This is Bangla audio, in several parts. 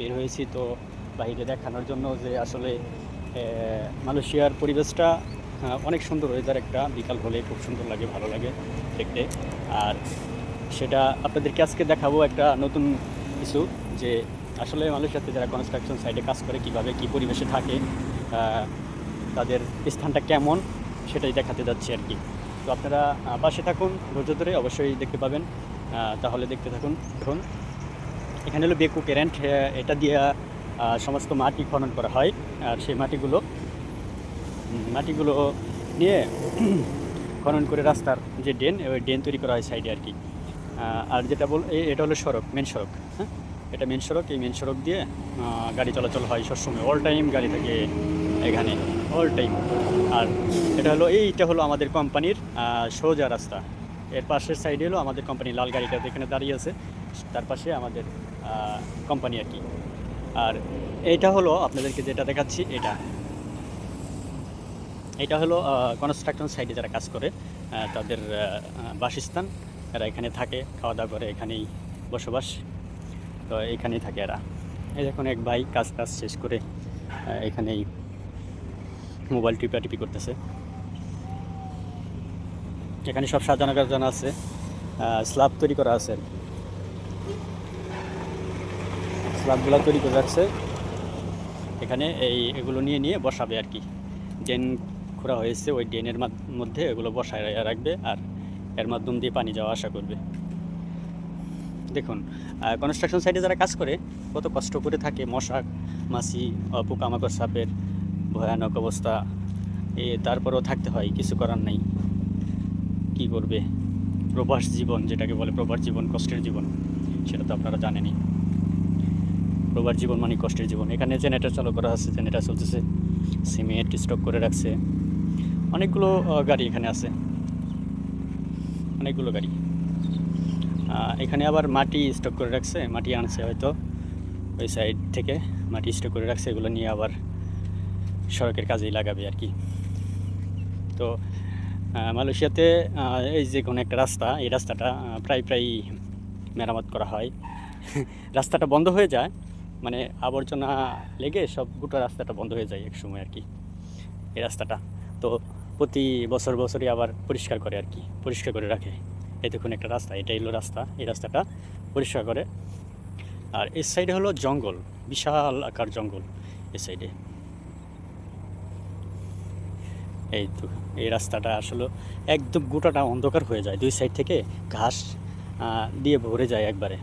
বের হয়েছি তো বাইরে দেখানোর জন্য যে আসলে মালয়েশিয়ার পরিবেশটা অনেক সুন্দর ওয়েদার একটা। বিকাল হলে খুব সুন্দর লাগে, ভালো লাগে দেখতে। আর সেটা আপনাদেরকে আজকে দেখাবো একটা নতুন কিছু, যে আসলে মালয়েশিয়াতে যারা কনস্ট্রাকশন সাইডে কাজ করে, কীভাবে কি পরিবেশে থাকে তাদের স্থানটা কেমন, সেটাই দেখাতে যাচ্ছি আর কি। তো আপনারা পাশে থাকুন, ধৈর্য ধরে অবশ্যই দেখতে পাবেন। তাহলে দেখতে থাকুন এখন এখানে হলো বেকু কেরেন্ট এটা দিয়ে সমস্ত মাটি খনন করা হয়, আর সেই মাটিগুলো মাটিগুলো নিয়ে খনন করে রাস্তার যে ড্রেন ওই ড্রেন তৈরি করা হয় সাইডে আর কি। আর যেটা বল এটা হলো সড়ক মেন সড়ক হ্যাঁ? এটা মেন সড়ক, এই মেন সড়ক দিয়ে গাড়ি চলাচল হয় সবসময় অল টাইম গাড়ি থাকে এখানে অল টাইম আর এটা হলো, এইটা হলো আমাদের কোম্পানির সোজা রাস্তা। এর পাশের সাইডে হলো আমাদের কোম্পানি লাল গাড়িটা এখানে দাঁড়িয়ে আছে। তার পাশে আমাদের কোম্পানি আর কি। আর এইটা হলো আপনাদেরকে যেটা দেখাচ্ছি, এটা। এটা হলো কনস্ট্রাকশন সাইডে যারা কাজ করে তাদের বাসস্থান। এরা এখানে থাকে খাওয়া দাওয়া করে, এখানেই বসবাস। তো এখানেই থাকে এরা। এই দেখুন, এক ভাই কাজ কাজ শেষ করে এখানেই মোবাইল টিপাটিপি করতেছে। এখানে সব সাজানো গাজানো আছে স্ল্যাব তৈরি করা আছে আর কি। স্ল্যাবগুলো তৈরি করে রাখছে। এখানে এই এগুলো নিয়ে নিয়ে বসাবে আর কি। ড্রেন খোঁড়া হয়েছে, ওই ড্রেনের মধ্যে এগুলো বসায় রাখবে আর এর মাধ্যম দিয়ে পানি যাওয়া আসা করবে। দেখুন কনস্ট্রাকশন সাইডে যারা কাজ করে, কত কষ্ট করে থাকে, মশা, মাছি পোকামাকড়, সাপের ভয়ানক অবস্থা। এ, তারপরেও থাকতে হয়, কিছু করার নাই। কি করবে? প্রবাস জীবন, যেটাকে বলে প্রবাস জীবন, কষ্টের জীবন, সেটা তো আপনারা জানেনই। প্রবাস জীবন মানে কষ্টের জীবন। এখানে জেনারেটর চালু করা আছে জেনারেটর চলতেছে। সিমেন্ট স্টক করে রাখছে। অনেকগুলো গাড়ি এখানে আছে। অনেকগুলো গাড়ি। এখানে আবার মাটি স্টক করে রাখছে। মাটি আনছে হয়তো। ওই সাইড থেকে মাটি স্টক করে রাখছে। এগুলো নিয়ে আবার সড়কের কাজেই লাগাবে আর কি। তো মালয়েশিয়াতে এই যে কোনো একটা রাস্তা, এই রাস্তাটা প্রায় প্রায় মেরামত করা হয়। রাস্তাটা বন্ধ হয়ে যায়। মানে আবর্জনা লেগে সব গোটা রাস্তাটা বন্ধ হয়ে যায় এক সময় আর কি, এই রাস্তাটা। তো প্রতি বছর বছরই আবার পরিষ্কার করে আর কি, পরিষ্কার করে রাখে। দেখুন একটা রাস্তা, এটাই হলো রাস্তা, এই রাস্তাটা পরিষ্কার করে। আর এই সাইডে হলো জঙ্গল, বিশাল আকার জঙ্গল এই সাইডে। এই তো, এই রাস্তাটা আসলে একদম গোটাটা অন্ধকার হয়ে যায়, দুই সাইড থেকে ঘাস দিয়ে ভরে যায় একবারে।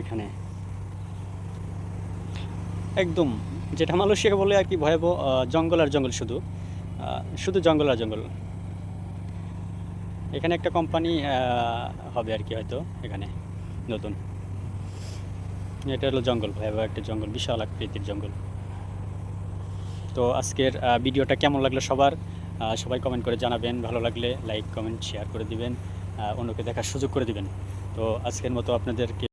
এখানে একদম, যেটা মালয়েশিয়া বলে আর কি ভয়াবহ জঙ্গল আর জঙ্গল শুধু। শুধু জঙ্গল আর জঙ্গল। এখানে একটা কোম্পানি হবে আর কি হয়তো এখানে, নতুন। এটা হলো জঙ্গল, ভয়াবহ একটা জঙ্গল, বিশাল আকৃতির জঙ্গল। তো আজকের ভিডিওটা কেমন লাগল সবার? সবাই কমেন্ট করে জানাবেন। ভালো লাগলে লাইক কমেন্ট শেয়ার করে দিবেন। অন্যকে দেখার সুযোগ করে দিবেন। তো আজকের মতো আপনাদেরকে